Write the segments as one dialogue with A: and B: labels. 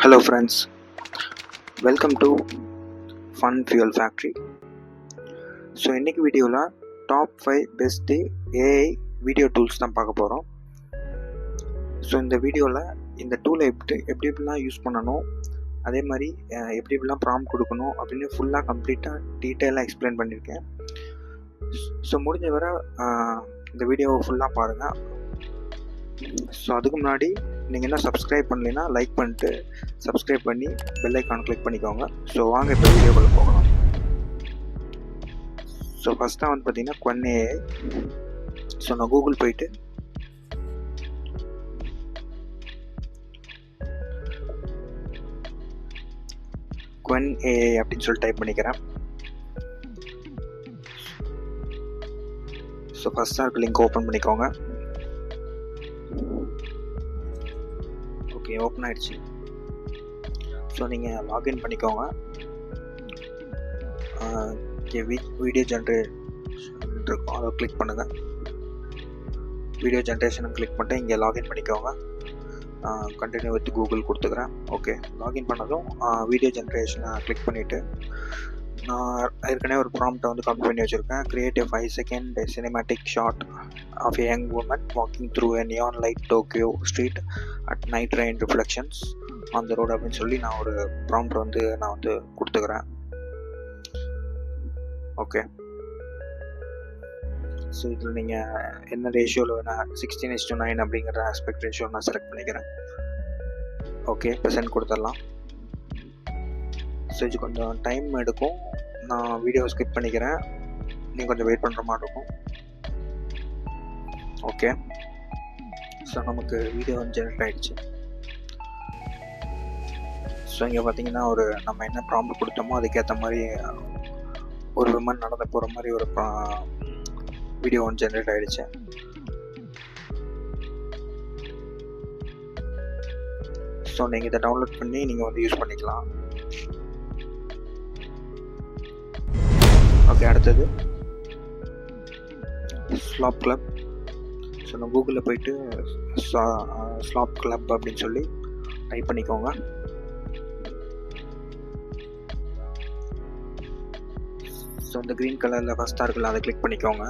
A: Hello friends welcome to fun fuel factory so இன்றைக்கி வீடியோவில் top five best AI video tools தான் பார்க்க போகிறோம் ஸோ இந்த வீடியோவில் இந்த டூலை எப்படி எப்படி எப்படிலாம் யூஸ் பண்ணணும் அதே மாதிரி எப்படி எப்படிலாம் ப்ராம் கொடுக்கணும் அப்படின்னு ஃபுல்லாக கம்ப்ளீட்டாக டீட்டெயிலாக எக்ஸ்பிளைன் பண்ணியிருக்கேன். ஸோ முடிஞ்ச வரை இந்த வீடியோவை ஃபுல்லாக பாருங்கள் ஸோ அதுக்கு முன்னாடி நீங்கள் என்ன சப்ஸ்கிரைப் பண்ணலைன்னா லைக் பண்ணிட்டு சப்ஸ்கிரைப் பண்ணி பெல் ஐக்கான் கிளிக் பண்ணிக்கோங்க. ஸோ வாங்க இப்போ வீடியோக்குள்ளே போகலாம். ஸோ ஃபஸ்ட்டாக வந்து பார்த்தீங்கன்னா கொன்னே ஸோ நான் கூகுள் போயிட்டு குவன் ஏஐ அப்படின்னு சொல்லி டைப் பண்ணிக்கிறேன். ஸோ ஃபஸ்ட்டாக இருக்க லிங்க் ஓப்பன் பண்ணிக்கோங்க. ஓகே ஓப்பன் ஆயிடுச்சு. ஸோ நீங்கள் லாகின் பண்ணிக்கோங்க. ஓகே வீடியோ ஜென்ரேஷன் இருக்கும். அதை கிளிக் பண்ணுங்கள் வீடியோ ஜென்ரேஷன் கிளிக் பண்ணிட்டு இங்கே லாகின் பண்ணிக்கோங்க. கண்டினியூ வித் கூகுள் கொடுத்துக்கிறேன். ஓகே லாகின் பண்ணதும் வீடியோ ஜென்ரேஷனை கிளிக் பண்ணிவிட்டு நான் ஏற்கனவே ஒரு ப்ராம்ப்டை வந்து காப்பி பண்ணி வச்சுருக்கேன். Create a five second cinematic shot of a young woman walking through a neon light Tokyo street at night rain reflections on the road அப்படின்னு சொல்லி நான் ஒரு ப்ராம்ப்ட் வந்து நான் வந்து கொடுத்துக்கிறேன். ஓகே ஸோ இதில் நீங்கள் என்ன ரேஷியோவில் வேணால் சிக்ஸ்டீன் இஸ் டு நைன் அப்படிங்கிற ஆஸ்பெக்ட் ரேஷியோ நான் செலக்ட் பண்ணிக்கிறேன். ஓகே ப்ரெசென்ட் கொடுத்துடலாம். ஸோ இது கொஞ்சம் டைம் எடுக்கும். நான் வீடியோ ஸ்கிப் பண்ணிக்கிறேன். நீங்கள் கொஞ்சம் வெயிட் பண்ணுற மாதிரி இருக்கும். ஓகே ஸோ நமக்கு வீடியோ வந்து ஜெனரேட் ஆகிடுச்சு ஸோ இங்கே பார்த்தீங்கன்னா ஒரு நம்ம என்ன ப்ராம்ப்ட் கொடுத்தோமோ அதுக்கேற்ற மாதிரி ஒரு விமன் நடந்து போகிற மாதிரி ஒரு வீடியோ ஒன்று ஜென்ரேட் ஆகிடுச்சு ஸோ நீங்கள் இதை டவுன்லோட் பண்ணி நீங்கள் வந்து யூஸ் பண்ணிக்கலாம். ஓகே அடுத்தது. ஸ்லாப் கிளப் ஸோ நான் கூகுளில் போயிட்டு ஸ்லாப் கிளப் அப்படின்னு சொல்லி டைப் பண்ணிக்கோங்க. ஸோ இந்த க்ரீன் கலரில் ஃபஸ்ட்டாக இருக்குல்ல அதை கிளிக் பண்ணிக்கோங்க.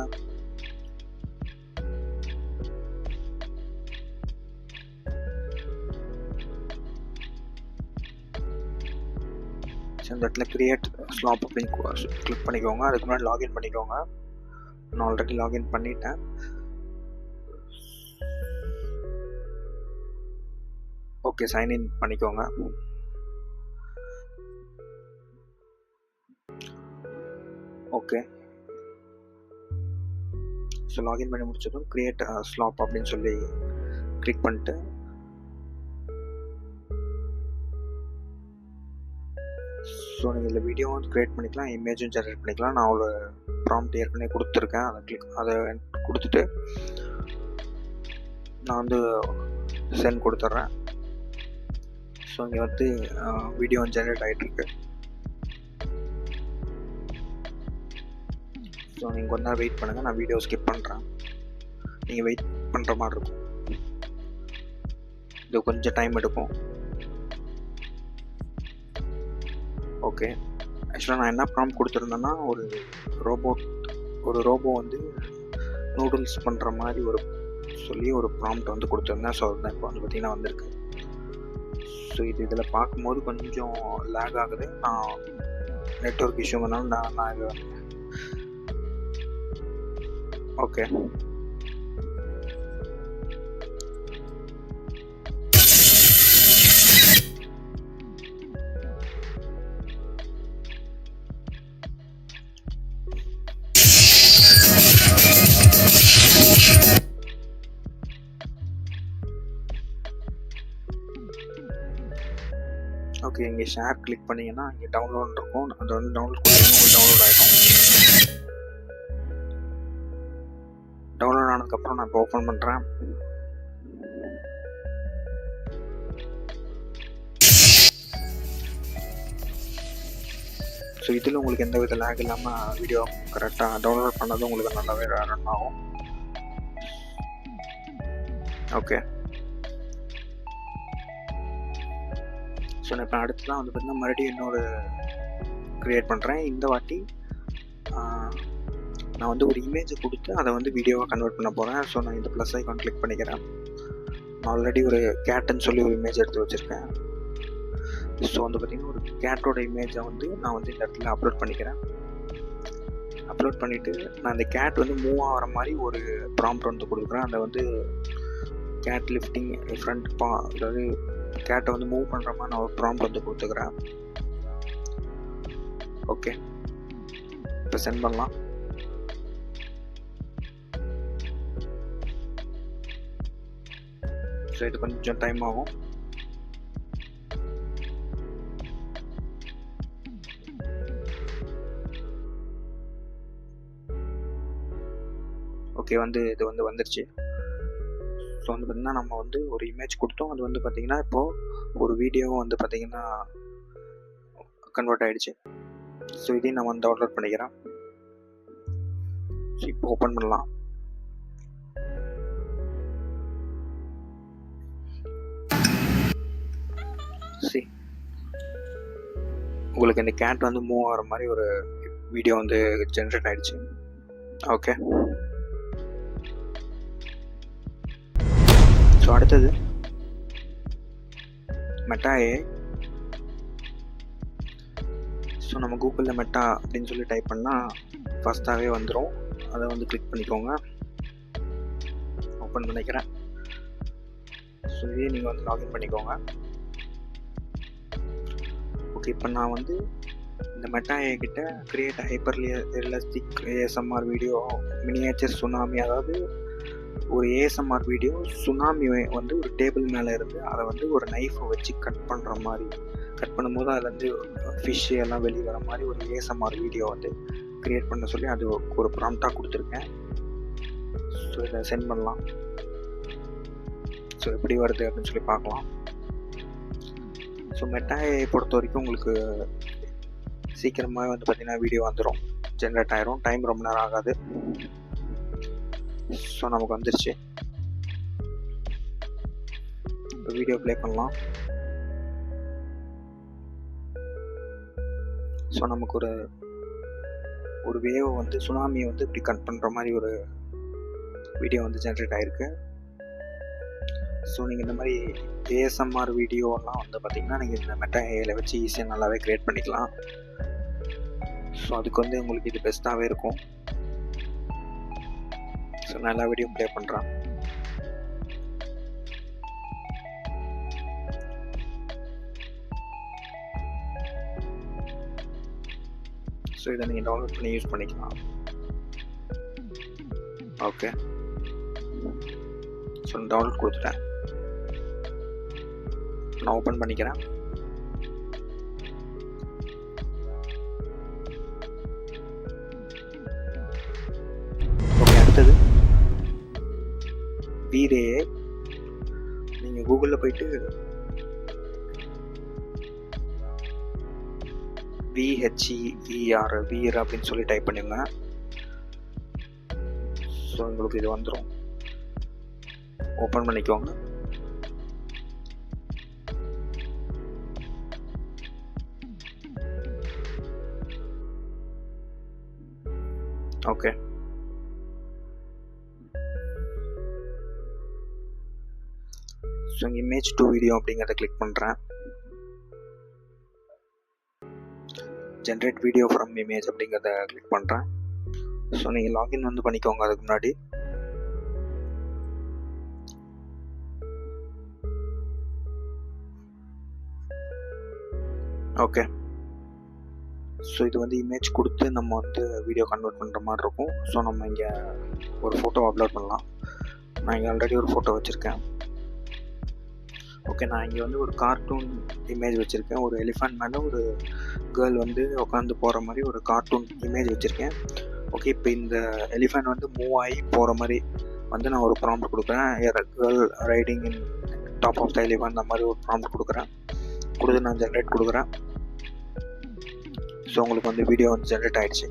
A: அந்த இடத்துல கிரியேட் ஸ்லாப் அப்படின்னு கிளிக் பண்ணிக்கோங்க. அதுக்கு முன்னாடி லாகின் பண்ணிக்கோங்க. நான் ஆல்ரெடி லாகின் பண்ணிட்டேன். ஓகே சைன்இன் பண்ணிக்கோங்க. ஓகே ஸோ லாகின் பண்ணி முடிச்சதும் கிரியேட் ஸ்லாப் uh, அப்படின்னு சொல்லி கிளிக் பண்ணிட்டு ஸோ நீங்கள் இந்த வீடியோ வந்து க்ரியேட் பண்ணிக்கலாம் இமேஜும் ஜென்ரேட் பண்ணிக்கலாம். நான் அவ்வளோ ப்ராம்ப்ட் ஏற்கனவே கொடுத்துருக்கேன். அதை கிளிக் அதை கொடுத்துட்டு நான் வந்து சென்ட் கொடுத்துட்றேன். ஸோ இங்கே வந்து வீடியோ ஜென்ரேட் ஆகிட்டுருக்கு ஸோ நீங்கள் கொஞ்ச நேரம் வெயிட் பண்ணுங்கள் நான் வீடியோ ஸ்கிப் பண்ணுறேன் நீங்கள் வெயிட் பண்ணுற மாதிரி இருக்கும். இது கொஞ்சம் டைம் எடுக்கும். ஓகே ஆக்சுவலாக நான் என்ன ப்ராம் கொடுத்துருந்தேன்னா ஒரு ரோபோட் ஒரு ரோபோ வந்து நூடுல்ஸ் பண்ணுற மாதிரி ஒரு சொல்லி ஒரு ப்ராம்ப்ட் வந்து கொடுத்துருந்தேன். ஸோ அதுதான் இப்போ வந்து பார்த்திங்கன்னா வந்திருக்கு. ஸோ இது இதில் பார்க்கும்போது கொஞ்சம் லேக் ஆகுது. நான் நெட்ஒர்க் இஷ்யூங்கனாலும் நான் நான் இது ஓகே ஓகே இங்கே ஷேர் கிளிக் பண்ணிங்கன்னா இங்கே டவுன்லோட் இருக்கும். அது வந்து டவுன்லோட் பண்ணி டவுன்லோட் ஆகிடும் டவுன்லோட் ஆனதுக்கப்புறம் நான் இப்போ ஓப்பன் பண்ணுறேன் ஸோ இதில் உங்களுக்கு எந்த வித லேக் இல்லாமல் வீடியோ கரெக்டாக டவுன்லோட் பண்ணது உங்களுக்கு நல்லாவே ரன் ஆகும். ஓகே ஸோ நான் இப்போ அடுத்து வந்து பார்த்தீங்கன்னா மறுபடியும் இன்னொரு க்ரியேட் பண்ணுறேன் இந்த வாட்டி நான் வந்து ஒரு இமேஜை கொடுத்து அதை வந்து வீடியோவாக கன்வெர்ட் பண்ண போகிறேன் ஸோ நான் இந்த ப்ளஸ் ஐக்கான் கிளிக் பண்ணிக்கிறேன். நான் ஆல்ரெடி ஒரு கேட்டுன்னு சொல்லி ஒரு இமேஜ் எடுத்து வச்சுருக்கேன். ஸோ வந்து பார்த்திங்கன்னா ஒரு கேட்டோட இமேஜை வந்து நான் வந்து இந்த இடத்துல அப்லோட் பண்ணிக்கிறேன். அப்லோட் பண்ணிவிட்டு நான் அந்த கேட் வந்து மூவ் ஆகிற மாதிரி ஒரு ப்ராம்ப்ட் வந்து கொடுக்குறேன். அதை வந்து கேட் லிஃப்டிங் ஃப்ரண்ட் பா அதாவது கேட்டை வந்து மூவ் பண்ணுற மாதிரி நான் ஒரு ப்ராம்ப்ட் வந்து கொடுத்துக்கிறேன். ஓகே இப்போ சென்ட் பண்ணலாம். ஸோ இது கொஞ்சம் டைம் ஆகும். ஓகே வந்து இது வந்து வந்துருச்சு. இப்போ வந்து பார்த்திங்கன்னா நம்ம வந்து ஒரு இமேஜ் கொடுத்தோம். அது வந்து பார்த்திங்கன்னா இப்போது ஒரு வீடியோவும் வந்து பார்த்திங்கன்னா கன்வெர்ட் ஆகிடுச்சு ஸோ இதையும் நான் வந்து டவுன்லோட் பண்ணிக்கிறோம் ஸோ இப்போ ஓப்பன் பண்ணலாம். சி உங்களுக்கு இந்த கேட் வந்து மூவ் ஆகிற மாதிரி ஒரு வீடியோ வந்து ஜென்ரேட் ஆகிடுச்சு ஓகே ஸோ அடுத்தது. மெட்டா ஏ ஸோ நம்ம கூகுளில் மெட்டா அப்படின்னு சொல்லி டைப் பண்ணால் ஃபஸ்ட்டாகவே வந்துடும் அதை வந்து கிளிக் பண்ணிக்கோங்க. ஓப்பன் பண்ணிக்கிறேன். ஸோ இதே நீங்கள் வந்து லாகின் பண்ணிக்கோங்க. ஓகே இப்போ நான் வந்து இந்த மெட்டா கிட்ட create hyper realistic ASMR video miniature tsunami அதாவது ஒரு ஏஎஸ்எம்ஆர் வீடியோ சுனாமி வந்து ஒரு டேபிள் மேலே இருந்து அதை வந்து ஒரு நைஃபை வச்சு கட் பண்ணுற மாதிரி கட் பண்ணும்போது அதுலேருந்து ஃபிஷ் எல்லாம் வெளியே வர மாதிரி ஒரு ஏஎஸ்எம்ஆர் வீடியோ வந்து க்ரியேட் பண்ண சொல்லி அது ஒரு ப்ராம்ப்டாக கொடுத்துருக்கேன். ஸோ இதை சென்ட் பண்ணலாம். ஸோ எப்படி வருது அப்படின்னு சொல்லி பார்க்கலாம். ஸோ மெட்டாயை பொறுத்த வரைக்கும் உங்களுக்கு சீக்கிரமாகவே வந்து பார்த்திங்கன்னா வீடியோ வந்துடும் ஜென்ரேட் ஆயிரும். டைம் ரொம்ப நேரம் ஆகாது. ஸோ நமக்கு வந்துருச்சு இப்போ வீடியோ ப்ளே பண்ணலாம் ஸோ நமக்கு ஒரு ஒரு வேவ் வந்து சுனாமியை வந்து இப்படி கட் பண்ணுற மாதிரி ஒரு வீடியோ வந்து ஜென்ரேட் ஆகிருக்கு ஸோ நீங்கள் இந்த மாதிரி ஏஎஸ்எம்ஆர் வீடியோலாம் வந்து பார்த்தீங்கன்னா நீங்கள் இந்த மெட்டா ஏஐயில் வச்சு ஈஸியாக நல்லாவே க்ரியேட் பண்ணிக்கலாம். ஸோ அதுக்கு வந்து உங்களுக்கு இது பெஸ்ட்டாகவே இருக்கும். நல்லா வீடியோ ப்ளே பண்ணுறான் ஸோ இதை நீங்கள் டவுன்லோட் பண்ணி யூஸ் பண்ணிக்கலாம். ஓகே ஸோ டவுன்லோட் கொடுத்துட்டேன். நான் ஓப்பன் பண்ணிக்கிறேன். வீரே நீங்கள் கூகுளில் போயிட்டு விஹெச்இஆர் வீர் அப்படின்னு சொல்லி டைப் பண்ணுங்க. ஸோ உங்களுக்கு இது வந்துடும் ஓப்பன் பண்ணிக்கோங்க. ஸோ இமேஜ் டூ வீடியோ அப்படிங்கிறத கிளிக் பண்ணுறேன் ஜென்ரேட் வீடியோ ஃப்ரம் இமேஜ் அப்படிங்கிறத கிளிக் பண்ணுறேன் ஸோ நீங்கள் லாகின் வந்து பண்ணிக்கோங்க அதுக்கு முன்னாடி. ஓகே ஸோ இது வந்து இமேஜ் கொடுத்து நம்ம வந்து வீடியோ கன்வெர்ட் பண்ணுற மாதிரி இருக்கும். ஸோ நம்ம இங்கே ஒரு ஃபோட்டோ அப்லோட் பண்ணலாம். நான் இங்கே ஆல்ரெடி ஒரு ஃபோட்டோ வச்சுருக்கேன். ஓகே நான் இங்கே வந்து ஒரு கார்ட்டூன் இமேஜ் வச்சுருக்கேன். ஒரு எலிஃபண்ட் மேலே ஒரு கேர்ள் வந்து உட்காந்து போகிற மாதிரி ஒரு கார்ட்டூன் இமேஜ் வச்சுருக்கேன். ஓகே இப்போ இந்த எலிஃபண்ட் வந்து மூவ் ஆகி போகிற மாதிரி வந்து நான் ஒரு ப்ராம்ப்ட் கொடுக்குறேன். Girl riding in top of the elephant அந்த மாதிரி ஒரு ப்ராம்ப்ட் கொடுக்குறேன். கொடுத்து நான் ஜென்ரேட் கொடுக்குறேன். ஸோ உங்களுக்கு வந்து வீடியோ வந்து ஜென்ரேட் ஆகிடுச்சு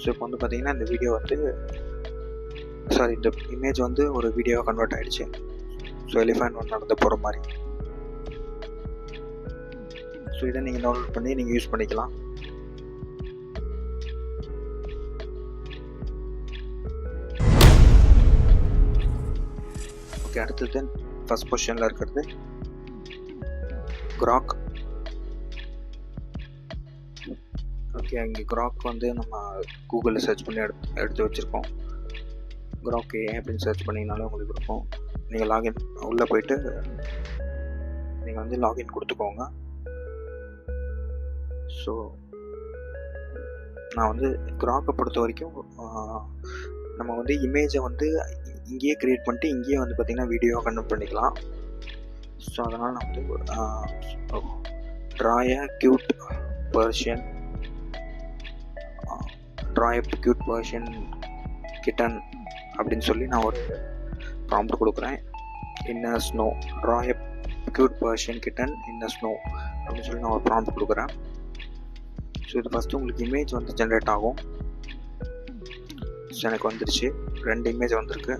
A: ஸோ இப்போ வந்து பார்த்தீங்கன்னா இந்த வீடியோ வந்து சாரி இந்த இமேஜ் வந்து ஒரு வீடியோவாக கன்வெர்ட் ஆகிடுச்சு ஸோ எலிஃபேண்ட் ஒன் நடந்து போகிற மாதிரி. ஸோ இதை நீங்கள் டவுன்லோட் பண்ணி நீங்கள் யூஸ் பண்ணிக்கலாம். ஓகே அடுத்தது ஃபஸ்ட் பொசிஷனில் இருக்கிறது கிராக் ஓகே இங்கே கிராக் வந்து நம்ம கூகுளில் சர்ச் பண்ணி எடுத்து எடுத்து வச்சுருக்கோம். கிராக் ஏன் அப்படின்னு சர்ச் பண்ணிங்கனாலும் உங்களுக்கு இருக்கும் நீங்கள் லாகின் உள்ளே போயிட்டு நீங்கள் வந்து லாகின் கொடுத்துக்கோங்க. ஸோ நான் வந்து கிராக்கை பொறுத்த வரைக்கும் நம்ம வந்து இமேஜை வந்து இங்கேயே க்ரியேட் பண்ணிட்டு இங்கேயே வந்து பார்த்திங்கன்னா வீடியோ கன்வெர்ட் பண்ணிக்கலாம். ஸோ அதனால் நான் வந்து draw a cute version draw a cute version kitten அப்படின்னு சொல்லி நான் ஒரு ப்ராம்ப்ட் கொடுக்குறேன். In a snow draw a cute version kitten in a snow அப்படின்னு சொல்லி நான் ஒரு ப்ராம்ப்ட் கொடுக்குறேன். ஸோ இது ஃபஸ்ட்டு உங்களுக்கு இமேஜ் வந்து ஜென்ரேட் ஆகும். ஸோ எனக்கு வந்துருச்சு. ரெண்டு இமேஜ் வந்திருக்கு.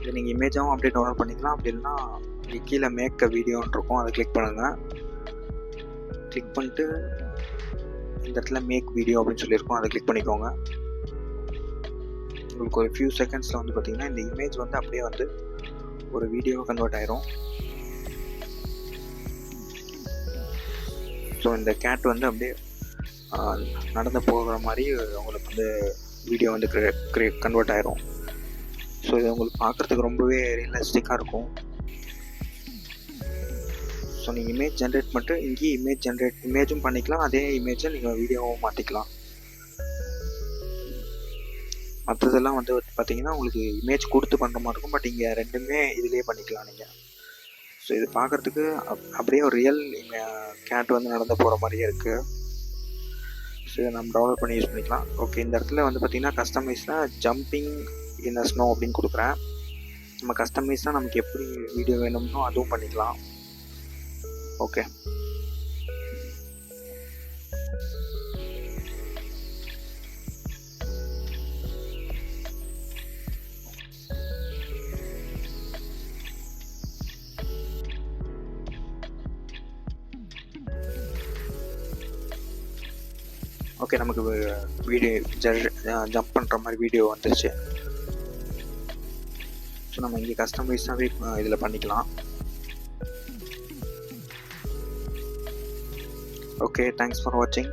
A: இது நீங்கள் இமேஜாகவும் அப்படியே டவுன்லோட் பண்ணிக்கலாம். அப்படி இல்லைன்னா இங்கே கீழே மேக் வீடியோன்னு இருக்கும். அதை கிளிக் பண்ணுங்கள் கிளிக் பண்ணிட்டு இந்த இடத்துல மேக் வீடியோ அப்படின்னு சொல்லியிருக்கோம். அதை கிளிக் பண்ணிக்கோங்க. உங்களுக்கு ஒரு ஃபியூ செகண்ட்ஸில் வந்து பார்த்திங்கன்னா இந்த இமேஜ் வந்து அப்படியே வந்து ஒரு வீடியோ கன்வெர்ட் ஆயிரும். ஸோ இந்த கேட் வந்து அப்படியே நடந்து போகிற மாதிரி உங்களுக்கு வந்து வீடியோ வந்து கன்வெர்ட் ஆயிரும். ஸோ இது உங்களுக்கு பார்க்குறதுக்கு ரொம்பவே ரியலிஸ்டிக்காக இருக்கும். ஸோ நீங்கள் இமேஜ் ஜென்ரேட் பண்ணிட்டு இங்கேயும் இமேஜ் ஜென்ரேட் இமேஜும் பண்ணிக்கலாம் அதே இமேஜை நீங்கள் வீடியோவும் மாற்றிக்கலாம் மற்றதெல்லாம் வந்து பார்த்தீங்கன்னா உங்களுக்கு இமேஜ் கொடுத்து பண்ணுற மாதிரி இருக்கும். பட் இங்கே ரெண்டுமே இதுலேயே பண்ணிக்கலாம் நீங்கள் ஸோ இது பார்க்குறதுக்கு அப்- அப்படியே ஒரு ரியல் கேட் வந்து நடந்து போகிற மாதிரியே இருக்குது ஸோ இதை நம்ம டவுன்லோட் பண்ணி யூஸ் பண்ணிக்கலாம். ஓகே இந்த இடத்துல வந்து பார்த்தீங்கன்னா கஸ்டமைஸ்னால் ஜம்பிங் இன் ஸ்னோ அப்படின்னு கொடுக்குறேன். நம்ம கஸ்டமைஸ்னால் நமக்கு எப்படி வீடியோ வேணும்னோ அதுவும் பண்ணிக்கலாம். ஓகே ஓகே நமக்கு வீடியோ ஜம்ப் பண்ணுற மாதிரி வீடியோ வந்துருச்சு. ஸோ நம்ம இங்கே கஸ்டமைஸாகவே இதில் பண்ணிக்கலாம். ஓகே தேங்க்ஸ் ஃபார் வாட்சிங்